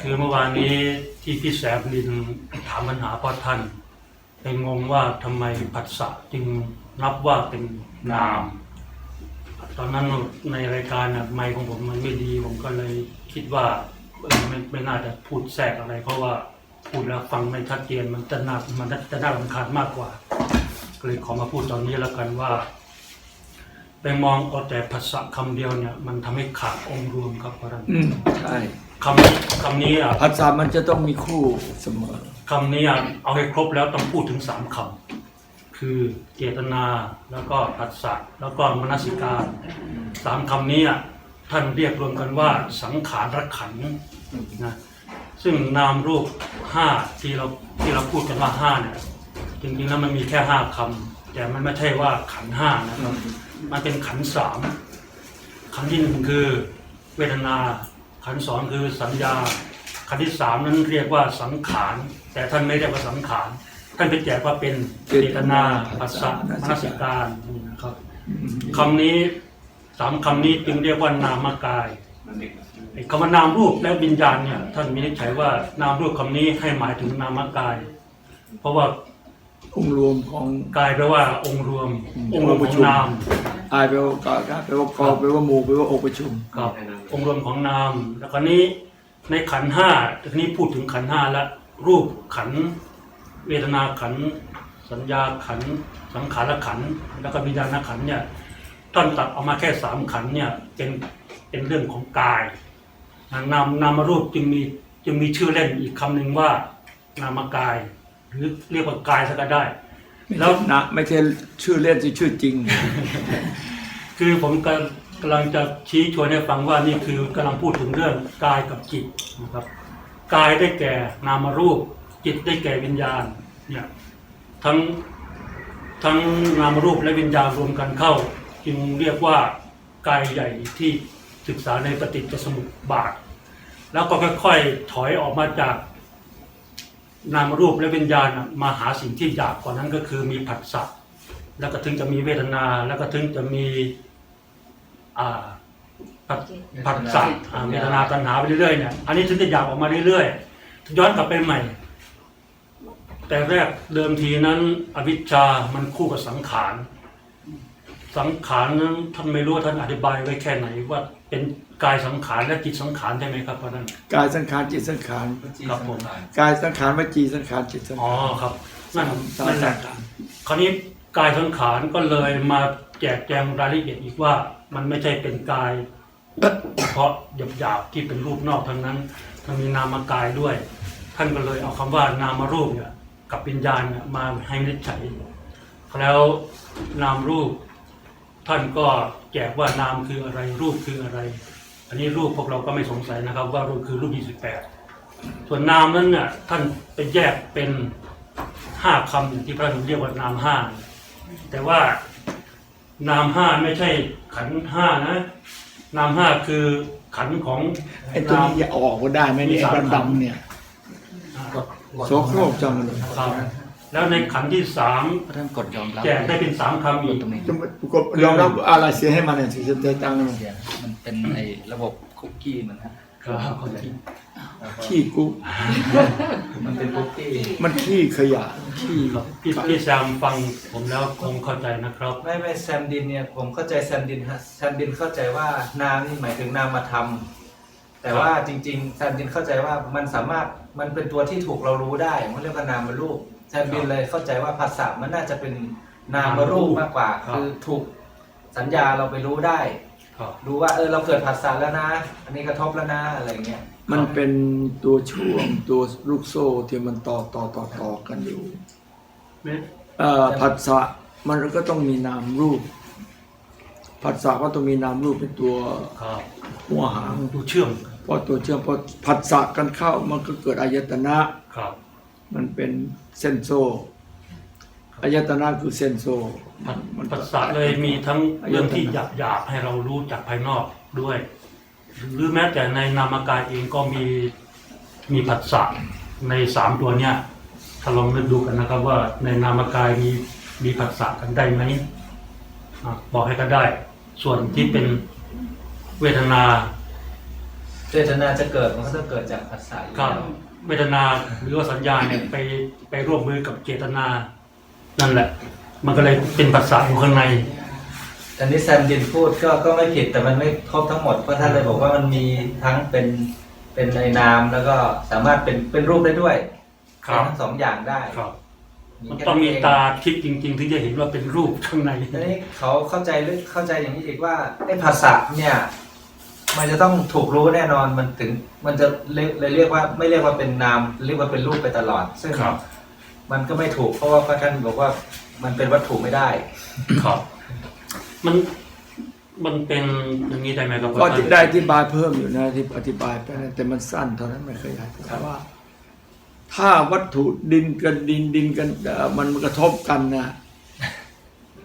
คือเมื่อวานนี้ที่พี่แสบลินถามปัญหาพ่อท่านเป็นงงว่าทำไมผัสสะจึงนับว่าเป็นนาม ตอนนั้นในรายการไมค์ของผมมันไม่ดีผมก็เลยคิดว่าไม่ไม่น่าจะพูดแทรกอะไร เพราะว่าพูดแล้วฟังไม่ชัดเจนมันจะน่ามันจะน่ารำคาญมากกว่าก็เลยขอมาพูดตอนนี้แล้วกันว่าไปมองเอาแต่ภาษาคำเดียวเนี่ย มันทำให้ขาดองค์รวมครับพระท่านอืมใช่ คำนี้คำนี้อะภาษามันจะต้องมีคู่เสมอคำนี้อะเอาให้ครบแล้วต้องพูดถึงสามคำคือเจตนาแล้วก็ปัสสะแล้วก็มนสิการสามคำนี้อะท่านเรียกรวมกันว่าสังขารรักขันธ์นะซึ่งนามรูปห้าที่เราที่เราพูดกันว่าห้าเนี่ยจริงๆแล้วมันมีแค่ห้าคำแต่มันไม่ใช่ว่าขันธ์ห้านะครับมันเป็นขันธ์สามขันธ์ที่หนึ่งคือเวทนา ขันสองคือสัญญาขันที่สามนั้นเรียกว่าสังขาร แต่ท่านไม่เรียกว่าสังขาร ท่านไปแจกว่าเป็นเจตนาปัสสะมนสิการนะครับคำนี้สามคำนี้จึงเรียกว่านามกายคำว่านามรูปและวิญญาณเนี่ยท่านวินิจฉัยว่านามรูปคำนี้ให้หมายถึงนามกาย เพราะว่า องค์รวมของ กายแปลว่าองค์รวม อืม องค์รวมของนามอายแปลว่ากากาแปลว่ากอแปลว่าหมู่แปลว่าองค์ประชุม ครับองค์รวมของนาม แล้วก็นี้ในขันธ์ห้าทีนี้พูดถึงขันธ์ห้าแล้วรูปขันธ์เวทนาขันธ์สัญญาขันธ์สังขารขันธ์แล้วก็วิญญาณขันธ์เนี่ยท่านตัดออกมาแค่สามขันธ์เนี่ยเป็นเป็นเรื่องของกายนามนามรูปจึงมีจึงมีชื่อเล่นอีกคำหนึ่งว่านามกาย หรือเรียกว่ากายสัก็ได้ แล้วนะไม่ใช่ชื่อเล่นที่ชื่อจริง คือผมกำกำลังจะชี้ชวนให้ฟังว่านี่คือกำลังพูดถึงเรื่องกายกับจิตนะครับกายได้แก่นามรูป จิตได้แก่วิญญาณเนี่ยทั้งทั้งนามรูปและวิญญาณรวมกันเข้า จึงเรียกว่ากายใหญ่ที่ศึกษาในปฏิจจสมุปบาท แล้วก็ค่อยๆถอยออกมาจาก นามรูปและวิญญาณน่ะมาหาสิ่งที่หยาบกว่านั้นก็คือมีผัสสะแล้วก็ถึงจะมีเวทนา แล้วก็ถึงจะมีอ่าผัสผัสสะอ่าเวทนาตัณหาไปเรื่อยๆเนี่ยอันนี้ถึงจะหยาบออกมาเรื่อยๆย้อนกลับไปใหม่ แต่แรกเดิมทีนั้น อวิชชามันคู่กับสังขาร สังขารนั้นท่านไม่รู้ว่าท่านอธิบายไว้แค่ไหนว่าเป็นกายสังขารและจิตสังขารใช่ไหมครับเพราะนั้นกายสังขารจิตสังขารครับผมกายสังขารวจีสังขารจิตสังอ๋อขารครับนั่นสามนั่นแหละสามคราวนี้กายสังขารก็เลยมาแจกแจงรายละเอียดอีกว่า มันไม่ใช่เป็นกายเฉพาะหยาบๆที่เป็นรูปนอกทั้งนั้นมันมีนามกายด้วย ท่านก็เลยเอาคำว่านามรูปเนี่ยกับวิญญาณเนี่ยมาให้นิจฉัยแล้วนามรูป ท่านก็แจกว่านามคืออะไรรูปคืออะไร อันนี้รูปพวกเราก็ไม่สงสัยนะครับ ว่ารูปคือรูป 28 ส่วนนามนั้นเนี่ยท่านไปแยกเป็นห้าคำอย่างที่พระองค์เรียกว่านามห้าแต่ว่านามห้าไม่ใช่ขันธ์ห้านะ นามห้าคือขันธ์ของไอ้ตัวนามนี้จะออกก็ได้ไหมเนี่ยไอ้ดำๆเนี่ยโสโครกจังเลย ครับ แล้วในขันธ์ที่สามท่านกดยอมรับแจกได้เป็นสามคำอีกตรงนี้จะกดยอมรับอะไรเสียให้มันเนี่ยถึงจะได้ตังค์มันเสียมันเป็นไอ้ระบบคุกกี้มันฮะครับขี้กุมันเป็นคุกกี้มันขี้ขยะขี้ครับพี่พี่แซมฟังผมแล้วคงเข้าใจนะครับ ไม่ไม่แซมดินเนี่ยผมเข้าใจแซมดินฮะแซมดินเข้าใจว่านามนี่หมายถึงนามธรรมแต่ว่าจริง ๆ แซมดินเข้าใจว่ามันสามารถมันเป็นตัวที่ถูกเรารู้ได้มันเรียกว่านามรูป แซมดินเลยเข้าใจว่าภาษามันน่าจะเป็นนามรูปมากกว่า ครับ คือถูกสัญญาเราไปรู้ได้ ครับรู้ว่าเออเราเกิดผัสสะแล้วนะ อันนี้กระทบแล้วนะอะไรเงี้ยมันเป็นตัวช่วงตัวลูกโซ่ที่มันต่อต่อต่อต่อกันอยู่เอ่อผัสสะมันก็ต้องมีนามรูปผัสสะก็ต้องมีนามรูปเป็นตัวครับหัวหาง ดูเชื่อมเพราะตัวเชื่อมพอผัสสะกันเข้ามันก็เกิดอายตนะครับ มันเป็นเส้นโซ่อายตนะคือเส้นโซ่ผัสมันผัสสะเลยมีทั้งเรื่องที่หยาบหยาบๆให้เรารู้จากภายนอกด้วย หรือแม้แต่ในนามกายเองก็มีมีผัสสะในสามตัวเนี้ยถ้าลองนึกดูกันนะครับว่าในนามกายมีมีผัสสะกันได้ไหมอะบอกให้ก็ได้ ส่วนที่เป็นเวทนาเจตนาจะเกิดมันก็ต้องเกิดจากภาษาอยู่ครับแล้ว เวทนาหรือว่าสัญญาเนี่ยไปไปร่วมมือกับเจตนา นั่นแหละ มันก็เลยเป็นภาษาอยู่ข้างในอันนี้แซมดินพูดก็ก็ไม่ผิดแต่มันไม่ครบทั้งหมดเพราะท่านเลยบอกว่ามันมีทั้งเป็นเป็นในนามแล้วก็สามารถเป็นเป็นรูปได้ด้วยครับเป็นทั้งสองอย่างได้ครับมันแค่ต้องมีเตาทิพย์จริง ๆ ถึงจะเห็นว่าเป็นรูปข้างในทีนี้เขาเข้าใจลึกเข้าใจอย่างนี้อีกว่าไอ้ภาษาเนี่ย มันจะต้องถูกรู้แน่นอนมันถึง มันจะเลยเลยเรียกว่าไม่เรียกว่าเป็นนาม เรียกว่าเป็นรูปไปตลอด ซึ่งครับ มันก็ไม่ถูกเพราะว่าพระท่านบอกว่ามันเป็นวัตถุไม่ได้ ครับ มันมันเป็นอย่างนี้ได้ไหมครับก็ได้อธิบายเพิ่มอยู่นะที่อธิบายไปนะแต่มันสั้นเท่านั้นไม่ขยายแต่ว่า ถ้าวัตถุดินกันดินดินกันเอ่อมันกระทบกันนะ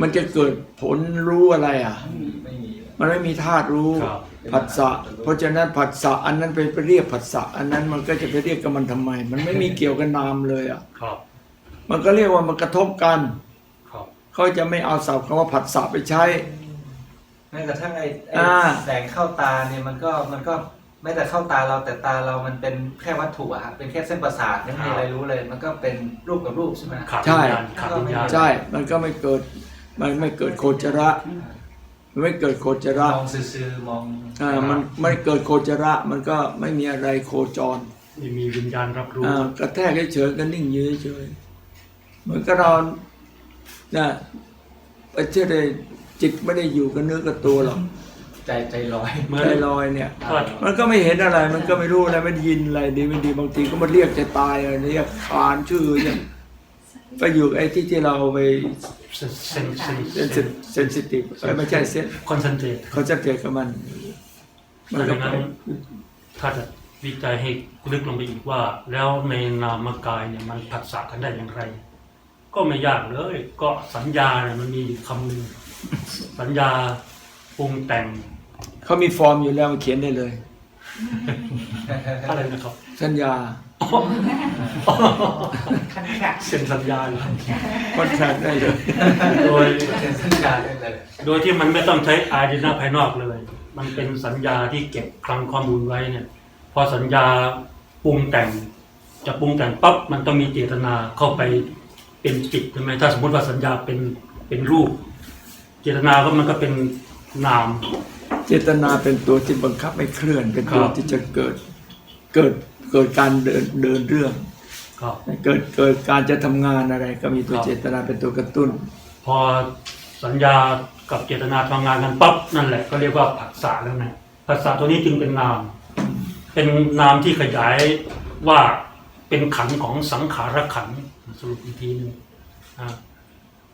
มันจะเกิดผลรู้อะไรอะ ไม่มี มันไม่มีธาตุรู้ครับผัสสะเพราะฉะนั้นผัสสะอันนั้นไปไปเรียกผัสสะอันนั้นมันก็จะไปเรียกกับมันทำไม มันไม่มีเกี่ยวกับนามเลยอะครับมันก็เรียกว่ามันกระทบกัน ครับเขาจะไม่เอาศัพท์คำว่าผัสสะไปใช้ แม้กระทั่งไอ้ไอ้อ่า แสงเข้าตาเนี่ยมันก็มันก็ไม่แต่เข้าตาเราแต่ตาเรามันเป็นแค่วัตถุอะครับเป็นแค่เส้นประสาทไม่มีอะไรรู้เลย มันก็เป็นรูปกับรูปใช่ไหม ขาดใช่วิญญาณขาดวิญญาณ ใช่ มันก็ไม่เกิด มันไม่เกิดโคจระ มันไม่เกิดโคจระมองซื่อๆมองอ่ามันไม่เกิดโคจระมันก็ไม่มีอะไรโคจรไม่มีวิญญาณรับรู้อ่ากระแทกเฉยๆก็นิ่งอยืเฉยๆเหมือนกับเราน่ะไปเชื่อได้จิตไม่ได้อยู่กับเนื้อกับตัวหรอกใจใจลอยเหมือนใจลอยเนี่ยถ้ามันก็ไม่เห็นอะไร มันก็ไม่รู้อะไรไม่ได้ยินอะไรดีไม่ดีบางทีก็มาเรียกจะตายอะไรเรียกขานชื่อเนี่ย ก็อยู่ไอ้ที่ที่เราไปเซนเซนเซนเซนซิเซนซิทีฟไม่ใช่เซนคอนเซนเทรตเขาจะเกิดกับมันมันดัก็งไปนั้นถ้าจะวิจัยให้ลึกลงไปอีกว่า แล้วในนามกายเนี่ยมันผัสสะกันได้อย่างไร ก็ไม่ยากเลย ก็สัญญาเนี่ยมันมีอยู่คำหนึ่งสัญญาปรุงแต่งเขามีฟอร์มอยู่แล้วมันเขียนได้เลยอะไรนะครับ สัญญา เซ็นสัญญาเลยคอนแทคได้เลย โดยเป็นสัญญาได้เลยโดยที่มันไม่ต้องใช้อายตนะภายนอกเลย มันเป็นสัญญาที่เก็บคลังข้อมูลไว้เนี่ย พอสัญญาปรุงแต่ง จะปรุงแต่งปั๊บมันต้องมีเจตนาเข้าไปเป็นจิตใช่ไหมถ้าสมมติว่าสัญญาเป็นเป็นรูป เจตนาก็มันก็เป็นนาม เจตนาเป็นตัวที่บังคับให้เคลื่อน เป็นตัวครับ ที่จะเกิด เกิด เกิดการเดินเดินเรื่องครับ เกิดเกิดการจะทำงานอะไร ก็มีตัวครับเจตนาเป็นตัวกระตุ้น พอสัญญากับเจตนาทำงานกันปั๊บนั่นแหละก็เรียกว่าผัสสะแล้วนะผัสสะตัวนี้จึงเป็นนาม เป็นนามที่ขยายว่าเป็นขันธ์ของสังขารขันธ์สรุปอีกทีหนึงอ่า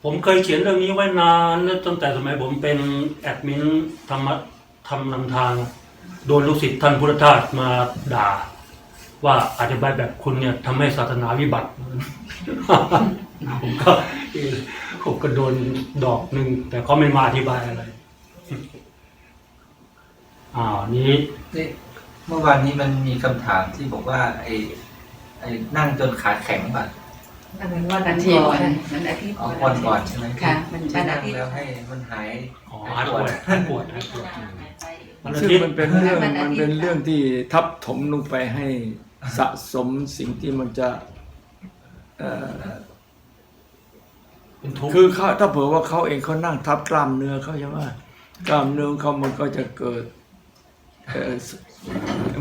ผมเคยเขียนเรื่องนี้ไว้นานแล้วตั้งแต่สมัยผมเป็นแอดมินธรรมะทำนำทาง โดนลูกศิษย์ท่านพุทธทาสมาด่า ว่าอธิบายแบบคุณเนี่ยทำให้ศาสนาวิบัติ ผมก็เออผมก็โดนดอกหนึ่งแต่เขาไม่มาอธิบายอะไรอ่านี้นี่เมื่อวานนี้มันมีคำถามที่บอกว่า ไอ้ไอ้นั่งจนขาแข็งป่ะอันนั้นวันอาทิตย์ค่ะวันอาทิตย์อ๋อวันก่อนใช่ไหมค่ะมันที่วันอานั่งทิตย์แล้วให้มันหายอ๋อหาหายยปปววดดหายปวดหายปวดวันอาซึ่งทิตย์มันเป็นเรื่องมันเป็นเรื่องที่ทับถมลงไปให้ สะสมสิ่งที่มันจะเอ่อเป็นทุกข์คือเขาถ้าเผื่อว่าเขาเองเขานั่งทับกล้ามเนื้อเขาใช่ไหมกล้ามเนื้อเขามันก็จะเกิดเอ่อ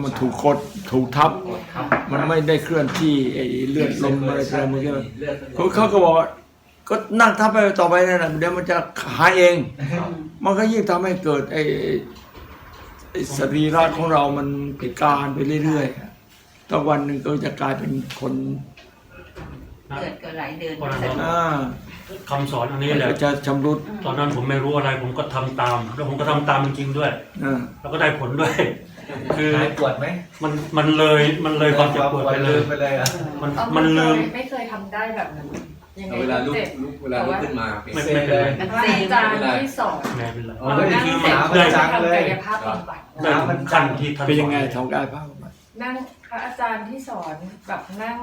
มันถูกกดถูกทับ มันไม่ได้เคลื่อนที่ไอ้เลือดลมอะไรอะไรมันก็เลือดเขาเขาก็บอกว่าก็นั่งทับไปต่อไปนั่นแหละเดี๋ยวมันจะหายเอง มันก็ยิ่งทำให้เกิดไอ้ไอ้สรีระของเรามันพิการไปเรื่อยๆ แต่วันหนึ่งก็จะกลายเป็นคนนะเกิดก็หลายเดือนเพราะฉะนั้นอ่าคำสอนอันนี้แหละ ก็จะชำรุดตอนนั้นผมไม่รู้อะไร ผมก็ทำตาม แล้วผมก็ทำตามจริงๆด้วย อ่าแล้วก็ได้ผลด้วย คือหายปวดไหมมันมันเลยมันเลยความเจ็บปวดไปเลยไปเลยอะมันเอ้ามันลืม ไม่เคยทำได้แบบนั้นยังไงเวลาลุกจ็บลุกเวลาลุกขึ้นมาเป็นไม่ไม่เป็นไรมันว่าเซอาจารย์ที่สอนแม่เป็นไรอ๋อเรานั่งคือเสร็จได้จะทำกายภาพบำบัด ได้ถึงขั้นที่ท่านเป็นยังไงสอน ทำกายภาพ จารย์ที่สอนแบบนั่ง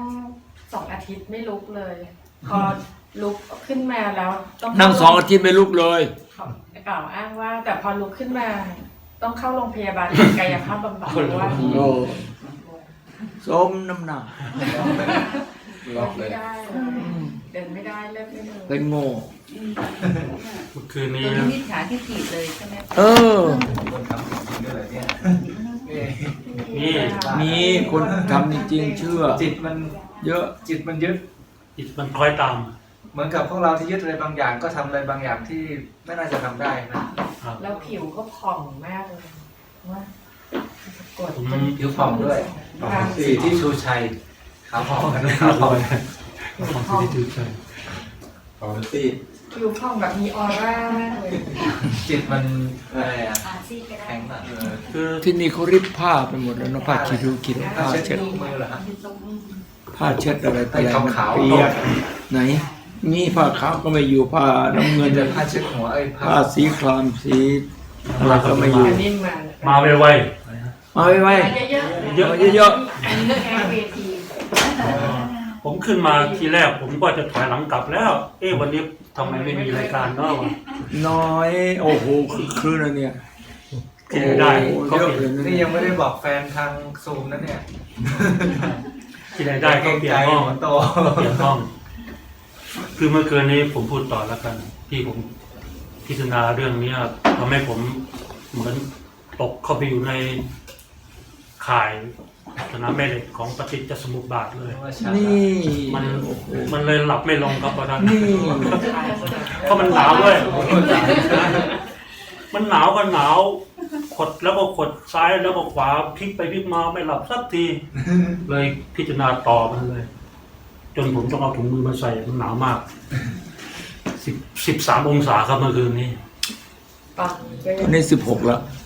สองอาทิตย์ไม่ลุกเลย พอลุกขึ้นมาแล้ว ต้องนั่งสองอาทิตย์ไม่ลุกเลยเขากล่าวอ้างว่า แต่พอลุกขึ้นมา ต้องเข้าโรงพยาบาลกายภาพบำบัดเพราะว่าโอ้สมน้ำหนักล็อกเลไม่ยได้เลยเดินไม่ได้เลิกไม่ได้เป็นโง่เมื่อคืนนี้ตัวนะมิจฉาทิฏฐิเลยใช่ไหมเออ คนทำจริงๆด้วยเหรอเนี่ย นี่มีคนทำจริงๆเชื่อ จิตมันเยอะ จิตมันยึด จิตมันคล้อยตาม เหมือนกับพวกเราที่ยึดอะไรบางอย่างก็ทำอะไรบางอย่างที่ไม่น่าจะทำได้นะครับแล้วผิวก็ผ่องมากเลยว่าสะกดผมผิวผ่องด้วยค่ะสีที่ชูชัยขาวผ่องกันขาวผ่องของที่ถือใจของซีดผิวผ่องแบบมีออร่ามากเลยจิตมันอะไรอะอา ซีก็ได้แข็งอะเออคือที่นี่เขาริบผ้าไปหมดแล้วเนอะผ้าคีริวกินถ้าผ้าเช็ดเช็ดมือเหรอฮะ ผ้าเช็ดอะไรแต่ไอ้อะไรมันขาวๆ เปียกไหน นี่ผ้าขาวก็ไม่อยู่ผ้าน้ำเงินจะผ้าเช็ดหัวไอ้ผ้าผ้าสีครามสีอะไรก็ไม่อยู่อันนี้มามาไวมาไว้ไว้เยอะเยอะเยอะๆอันนี้แค่เวทีๆผมขึ้นมาทีแรก ผมก็จะถอยหลังกลับแล้ว เอ๊ะวันนี้ทำไมไม่มีรายการเนาะวะน้อย โอ้โหคือคลื่นอะเนี่ย ที่ไหนได้โอ้ก็เยอะเปลี่ยนเลยนี่นะยังไม่ได้บอกแฟนทางซูมนะเนี่ยที่ไหนได้ก็เปลี่ยนห้องหัวโตเปลี่ยนห้อง คือเมื่อคืนนี้ผมพูดต่อแล้วกัน ที่ผมพิจารณาเรื่องเนี้ยทำให้ผมเหมือนตกเข้าไปอยู่ในข่ายสนามแม่เหล็กของปฏิจจสมุปบาทเลยนี่มันโอ้โหมันเลยหลับไม่ลงครับตอนนั้นนี่เพราะมันหนาวด้วย มันหนาวก็หนาว ขดแล้วก็ขดซ้ายแล้วก็ขวาพลิกไปพลิกมาไม่หลับสักที เลยพิจารณาต่อมันเลย จนผมต้องเอาถุงมือมาใส่มันหนาวมากสิบสิบสามองศาครับเมื่อคืนนี้ปังเยอะวันนี้สิบหกแล้วๆ